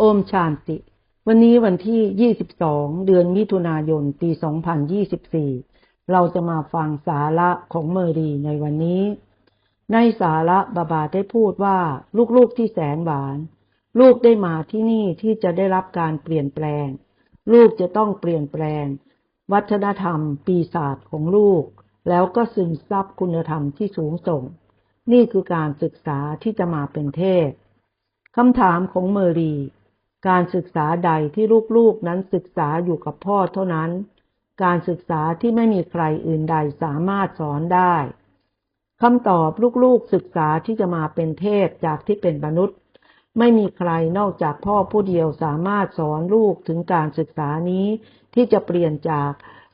อมชานติ วันนี้วันที่ 22 เดือนมิถุนายน ปี 2024 เราจะมาฟังสาระของเมอรีในวันนี้ ในสาระบาบาได้พูดว่า ลูกๆที่แสนหวาน ลูกได้มาที่นี่ที่จะได้รับการเปลี่ยนแปลง ลูกจะต้องเปลี่ยนแปลง วัฒนธรรม ปีศาจของลูก แล้วก็ซึมซับคุณธรรมที่สูงส่ง นี่คือการศึกษาที่จะมาเป็นเทพคำถามของเมอรี การศึกษาใดที่ลูกๆนั้นศึกษาอยู่กับพ่อเท่านั้น การศึกษาที่ไม่มีใครอื่นใดสามารถสอนได้คำตอบลูกๆศึกษาที่จะมาเป็นเทพจากที่เป็นมนุษย์ ไม่มีใครนอกจากพ่อผู้เดียวสามารถสอนลูกถึงการศึกษานี้ที่จะเปลี่ยนจาก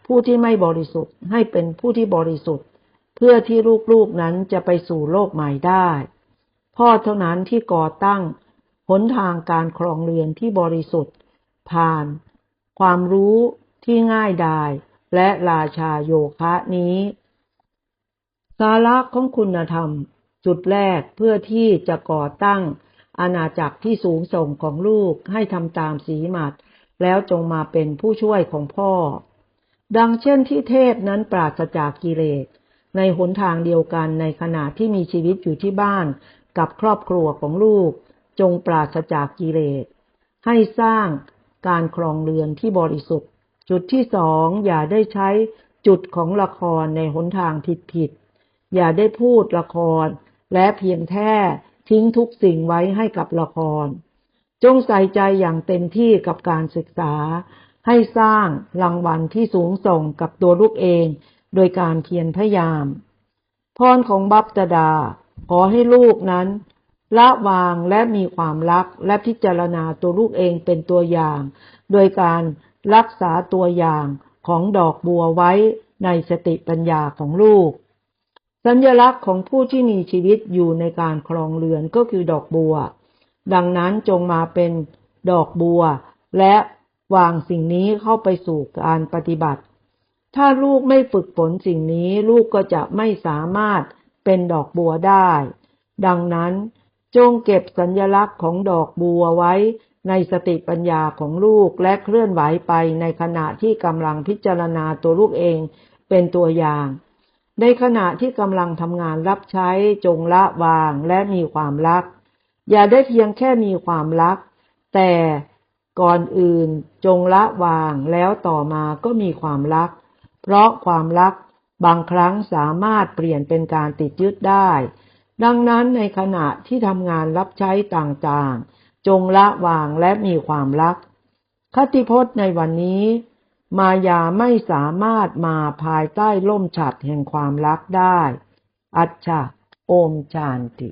ผู้ที่ไม่บริสุทธิ์ให้เป็นผู้ที่บริสุทธิ์ เพื่อที่ลูกๆนั้นจะไปสู่โลกใหม่ได้ พ่อเท่านั้นที่ก่อตั้ง หนทางการครองเรือนที่บริสุทธิ์ ผ่าน ความรู้ที่ง่ายดาย และราชาโยคะนี้ สาระของคุณธรรม จุดแรกเพื่อที่จะก่อตั้ง อาณาจักรที่สูงส่งของลูกให้ทำตามสีมัด แล้วจงมาเป็นผู้ช่วยของพ่อ ดังเช่นที่เทพนั้นปราศจากกิเลสในหนทางเดียวกันในขณะที่มีชีวิตอยู่ที่บ้านกับครอบครัวของลูก จงปราศจากกิเลส ให้สร้างการครองเรือนที่บริสุทธิ์ จุดที่สองอย่าได้ใช้จุดของละครในหนทางผิดๆอย่าได้พูดละคร และเพียงแท้ทิ้งทุกสิ่งไว้ให้กับละคร จงใส่ใจอย่างเต็มที่กับการศึกษา ให้สร้างรางวัลที่สูงส่งกับตัวลูกเอง โดยการเพียรพยายาม พรของบัพตดา ขอให้ลูกนั้น ละวางและมีความรักและพิจารณาตัวลูกเองเป็นตัวอย่าง โดยการรักษาตัวอย่างของดอกบัวไว้ในสติปัญญาของลูก สัญลักษณ์ของผู้ที่มีชีวิตอยู่ในการครองเรือนก็คือดอกบัว ดังนั้นจงมาเป็นดอกบัว และวางสิ่งนี้เข้าไปสู่การปฏิบัติ ถ้าลูกไม่ฝึกฝนสิ่งนี้ลูกก็จะไม่สามารถเป็นดอกบัวได้ ดังนั้น จงเก็บสัญญลักษณ์ของดอกบัวไว้ในสติปัญญาของลูกและเคลื่อนไหวไปในขณะที่กำลังพิจารณาตัวลูกเองเป็นตัวอย่าง ในขณะที่กำลังทำงานรับใช้จงละวางและมีความรัก อย่าได้เพียงแค่มีความรัก แต่ก่อนอื่นจงละวางแล้วต่อมาก็มีความรัก เพราะความรักบางครั้งสามารถเปลี่ยนเป็นการติดยึดได้ ดังนั้นในขณะที่ทำงานรับใช้ต่างๆ จงละวางและมีความรัก คติพจน์ในวันนี้ มายาไม่สามารถมาภายใต้ล่มฉัดแห่งความรักได้ อัจฉะโอมจานติ